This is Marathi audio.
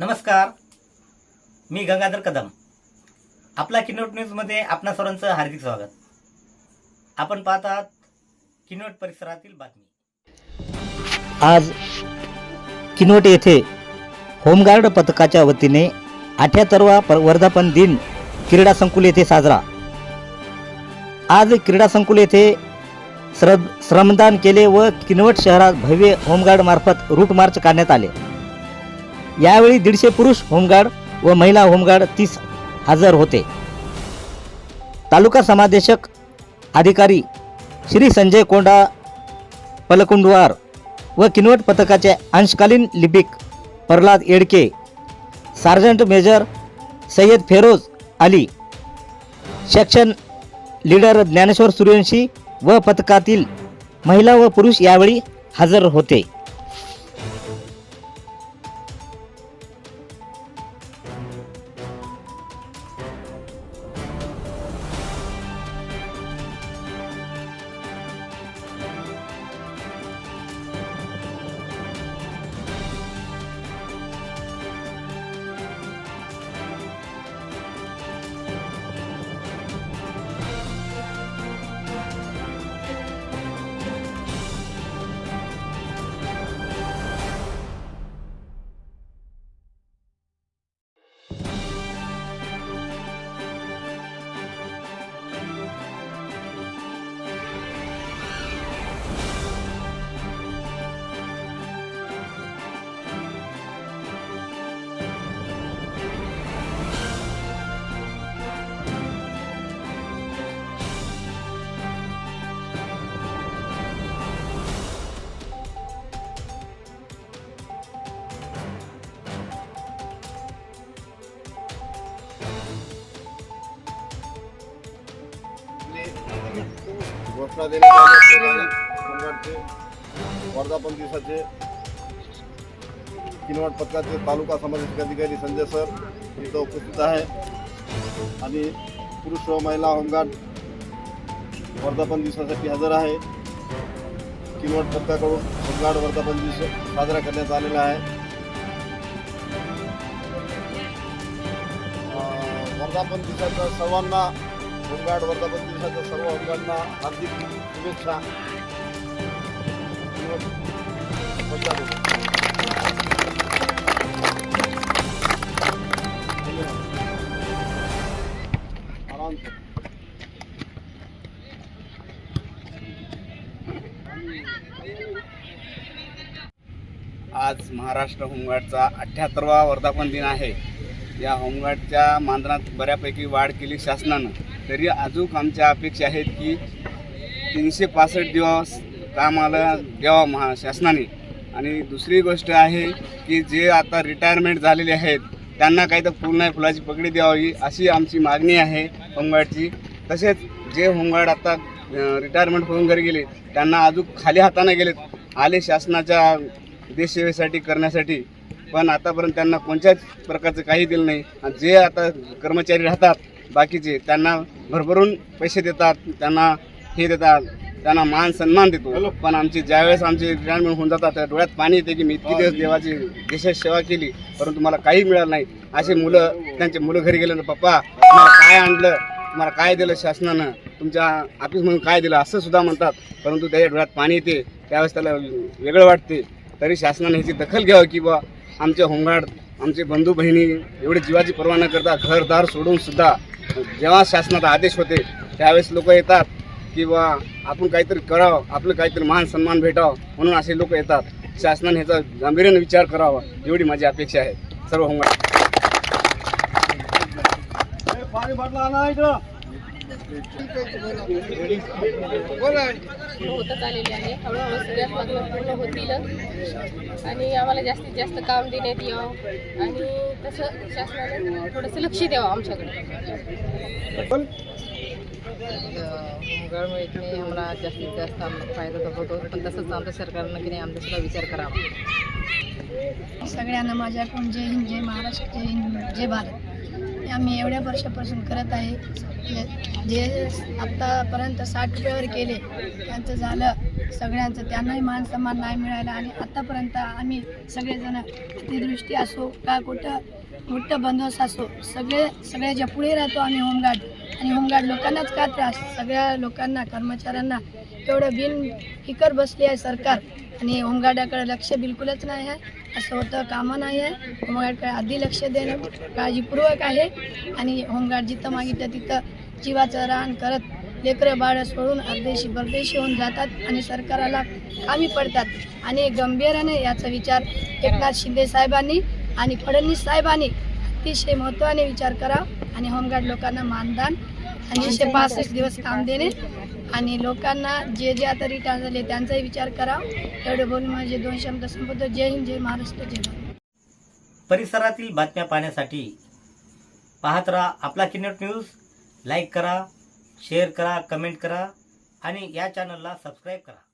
नमस्कार. मी गंगाधर कदम. आपला किनोट न्यूजमध्ये आपणा सर्वांचं हार्दिक स्वागत. आपण पाहतात आहात किनोट परिसरातील बातमी. आज किनोट येथे होमगार्ड पथकाच्या वतीने अठ्याहत्तरवा प- वर्धापन दिन क्रीडा संकुल येथे साजरा. आज क्रीडा संकुल येथे श्र श्रमदान केले व किनवट शहरात भव्य होमगार्ड मार्फत रूट मार्च काढण्यात आले. यावेळी दीडशे पुरुष होमगार्ड व महिला होमगार्ड तीस हजर होते. तालुका समादेशक अधिकारी श्री संजय कोंडा पलकुंडवार व किनवट पथकाचे अंशकालीन लिपिक Pralhad Yedke sergeant major Sayyad Feroz Ali section leader Dnyaneshwar Suryavanshi व पथकातील महिला व पुरुष यावेळी हजर होते. घोषणा देण्यात आली असल्याने वर्धापन दिवसाचे किनवट पथकाचे तालुका समाजाचे अधिकारी संजय सर इथं उपस्थित आहे. आणि पुरुष व महिला होमगार्ड वर्धापन दिवसासाठी हजर आहे. किनवट पथकाकडून होमगार्ड वर्धापन दिवस साजरा करण्यात आलेला आहे. वर्धापन दिवसाचा सर्वांना होमगार्ड वर्धापन दिवसाच्या सर्व होमगार्डना हार्दिक शुभेच्छा. आज महाराष्ट्र होमगार्डचा अठ्ठ्याहत्तरवा वर्धापन दिन आहे. या होमगार्डच्या मानधनात बऱ्यापैकी वाढ केली शासनानं. तरी अजून आमच्या अपेक्षा आहेत की तीनशे पासष्ट दिवस कामाला द्यावा महा शासनाने. आणि दुसरी गोष्ट आहे की जे आता रिटायरमेंट झालेले आहेत त्यांना काही तर फुल नाही फुलाची पगडी द्यावी अशी आमची मागणी आहे होमगार्डची. तसेच जे होमगार्ड आता रिटायरमेंट होऊन घरी गेले त्यांना अजून खाली हाताने गेलेत. आले शासनाच्या देशसेवेसाठी करण्यासाठी पण आतापर्यंत त्यांना कोणत्याच प्रकारचं काही दिलं नाही. आणि जे आता कर्मचारी राहतात बाकीचे त्यांना भरभरून पैसे देतात त्यांना हे देतात त्यांना मान सन्मान देतो. पण आमची ज्यावेळेस आमचे रिटायरमेंट होऊन जातात त्या डोळ्यात पाणी येते की मी इतकी दिवस देवाची देशाची सेवा केली परंतु मला काही मिळालं नाही. असे मुलं त्यांचे मुलं घरी गेले पप्पा तुम्हाला काय आणलं? तुम्हाला काय दिलं शासनानं? तुमच्या ऑफिस म्हणून काय दिलं? असं सुद्धा म्हणतात. परंतु त्याच्या डोळ्यात पाणी येते त्यावेळेस त्याला वेगळं वाटते. तरी शासनाने ह्याची दखल घ्यावं की बा आमचे होमगार्ड आमचे बंधू बहिणी एवढे जीवाची पर्वा न करता घरदार सोडून सुद्धा जेव्हा शासनाचा आदेश होते त्यावेळेस लोक येतात की आपण काहीतरी करावं आपलं काहीतरी मान सन्मान भेटावं म्हणून असे लोक येतात. शासनाने ह्याचा गांभीर्याने विचार करावा एवढी माझी अपेक्षा आहे. सर्व होमगार्ड होतच आलेली आहे. हळूहळू सगळ्यात मागणं पूर्ण होतील. आणि आम्हाला जास्तीत जास्त काम देण्यात यावं. आणि तसं शासनाने थोडंसं लक्ष द्यावं आमच्याकडे. की नाही आम्हाला जास्तीत जास्त फायदा तर होतो पण तसंच आमच्या सरकारनं की नाही आमचा सुद्धा विचार करावा. सगळ्यांना माझ्याकडून जय हिंद जय महाराष्ट्र जय हिंद जय भारत. आम्ही एवढ्या वर्षापासून करत आहे. जे- जे आत्तापर्यंत साठ रुपयावर केले त्यांचं झालं. सगळ्यांचं त्यांनाही मान सन्मान नाही मिळाला आणि आत्तापर्यंत आम्ही सगळेजण अतिदृष्टी असो का कुठं मोठं बंदोबस्त असो. सगळे सगळ्याच्या पुढे राहतो आम्ही होमगार्ड. आणि होमगार्ड लोकांनाच का त्रास? सगळ्या लोकांना कर्मचाऱ्यांना एवढं बिन फिकर बसली आहे सरकार. आणि होमगार्डाकडे लक्ष बिलकुलच नाही आहे. असं होतं कामं नाही आहे. होमगार्डकडे आधी लक्ष देणं काळजीपूर्वक आहे. आणि होमगार्ड जिथं मागितलं तिथं जीवाचं रान करत लेकरं बाळं सोडून अर्धेशी परदेशी होऊन जातात आणि सरकाराला कामी पडतात. आणि गंभीराने याचा विचार एकनाथ शिंदे साहेबांनी आणि फडणवीस साहेबांनी अतिशय महत्त्वाने विचार करा आणि होमगार्ड लोकांना मानधन आणि एकशे पासष्ट दिवस काम देणे आणि लोकांना जे जे आता रिटायर झाले त्यांचाही विचार करा. एवढे बोलून माझे दोन शब्द संपवतो. जय हिंद जय महाराष्ट्र जय परिसरातील बातम्या पाहण्यासाठी पाहत राहा आपला किनट न्यूज. लाईक करा शेअर करा कमेंट करा आणि या चॅनलला सबस्क्राईब करा.